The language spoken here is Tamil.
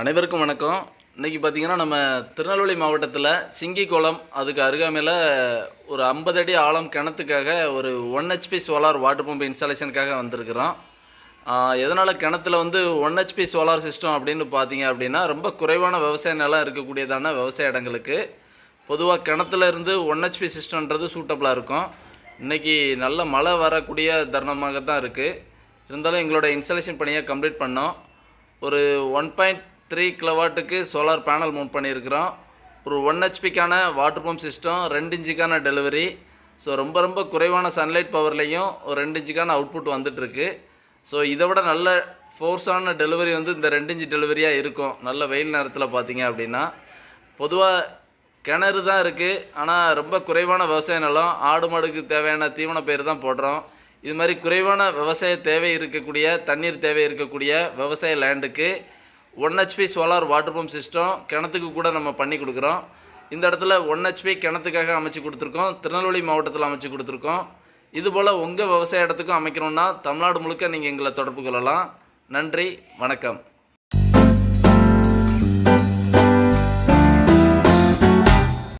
அனைவருக்கும் வணக்கம். இன்றைக்கி பார்த்தீங்கன்னா நம்ம திருநெல்வேலி மாவட்டத்தில் சிங்கிக்குளம் அதுக்கு அருகாமையில் ஒரு ஐம்பது அடி ஆழம் கிணத்துக்காக ஒரு one HP solar water pump இன்ஸ்டாலேஷனுக்காக வந்திருக்கிறோம். எதனால் கிணத்துல வந்து ஒன் ஹெச்பி சோலார் சிஸ்டம் அப்படின்னு பார்த்தீங்க அப்படின்னா ரொம்ப குறைவான விவசாய நிலம் இருக்கக்கூடியதான விவசாய இடங்களுக்கு. பொதுவாக கிணத்துல இருந்து ஒன் ஹெச்பி சிஸ்டம்ன்றது சூட்டபுளாக இருக்கும். இன்றைக்கி நல்ல மழை வரக்கூடிய தருணமாக தான் இருக்குது இருந்தாலும் எங்களோட இன்ஸ்டாலேஷன் பணியை கம்ப்ளீட் பண்ணோம். ஒரு ஒன் பாயிண்ட் த்ரீ கிலோவாட்டுக்கு சோலார் பேனல் மவுண்ட் பண்ணியிருக்கிறோம். ஒரு ஒன் ஹெச்பிக்கான வாட்டர் பம்ப் சிஸ்டம் ரெண்டு இன்ச்சுக்கான டெலிவரி ஸோ ரொம்ப ரொம்ப குறைவான சன்லைட் பவர்லேயும் ஒரு ரெண்டு இன்ச்சுக்கான அவுட்புட் வந்துட்டுருக்கு. ஸோ இதை விட நல்ல ஃபோர்ஸான டெலிவரி வந்து இந்த ரெண்டு இன்ச்சு டெலிவரியாக இருக்கும். நல்ல வெயில் நேரத்தில் பார்த்தீங்க அப்படின்னா. பொதுவாக கிணறு தான் இருக்குது ஆனால் ரொம்ப குறைவான விவசாய நிலம் ஆடு மாடுக்கு தேவையான தீவன பயிர் தான் போடுறோம். இது மாதிரி குறைவான விவசாய தேவை இருக்கக்கூடிய தண்ணீர் தேவை இருக்கக்கூடிய விவசாய லேண்டுக்கு one HP solar water pump system கிணத்துக்கு கூட நம்ம பண்ணி கொடுக்குறோம். இந்த இடத்துல ஒன் ஹெச்பி கிணத்துக்காக அமைச்சு கொடுத்துருக்கோம். திருநெல்வேலி மாவட்டத்தில் அமைச்சு கொடுத்துருக்கோம். இதுபோல் உங்கள் விவசாய இடத்துக்கும் அமைக்கணுன்னா தமிழ்நாடு முழுக்க நீங்கள் எங்களை தொடர்பு கொள்ளலாம். நன்றி வணக்கம்.